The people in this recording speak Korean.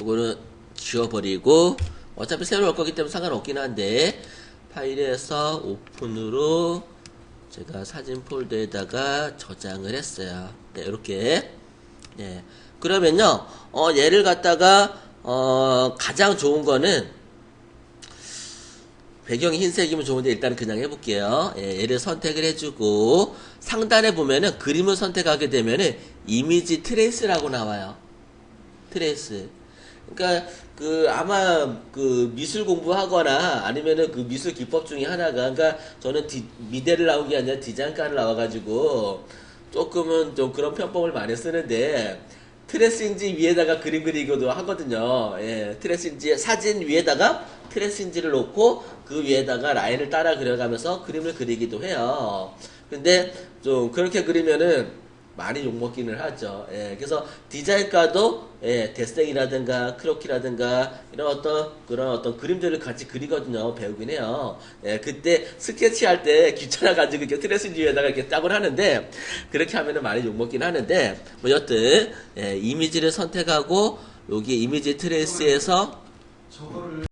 이거는 지워버리고 어차피 새로 올 거기 때문에 상관없긴 한데 파일에서 오픈으로 제가 사진 폴더에다가 저장을 했어요. 네, 이렇게. 네. 그러면요, 어, 얘를 갖다가, 어, 가장 좋은 거는, 배경이 흰색이면 좋은데 일단 그냥 해볼게요. 예, 얘를 선택을 해주고, 상단에 보면은 그림을 선택하게 되면은 이미지 트레이스라고 나와요. 트레이스. 그러니까 그 아마 그 미술 공부하거나 아니면은 그 미술 기법 중에 하나가 그러니까 저는 디, 미대를 게 아니라 디자인과를 나와가지고 조금은 좀 그런 편법을 많이 쓰는데 트레싱지 위에다가 그림 그리기도 하거든요. 예, 트레싱지 사진 위에다가 트레싱지를 놓고 그 위에다가 라인을 따라 그려가면서 그림을 그리기도 해요. 근데 좀 그렇게 그리면은 많이 욕먹기는 하죠. 예, 그래서 디자인과도 예, 데생이라든가 크로키라든가 이런 어떤 그런 어떤 그림들을 같이 그리거든요. 배우긴 해요. 예, 그때 스케치 할 때 귀찮아가지고 이렇게 트레스 위에다가 이렇게 짝을 하는데 그렇게 하면은 많이 욕먹긴 하는데 뭐 여튼 예, 이미지를 선택하고 여기 이미지 트레이스에서 저거를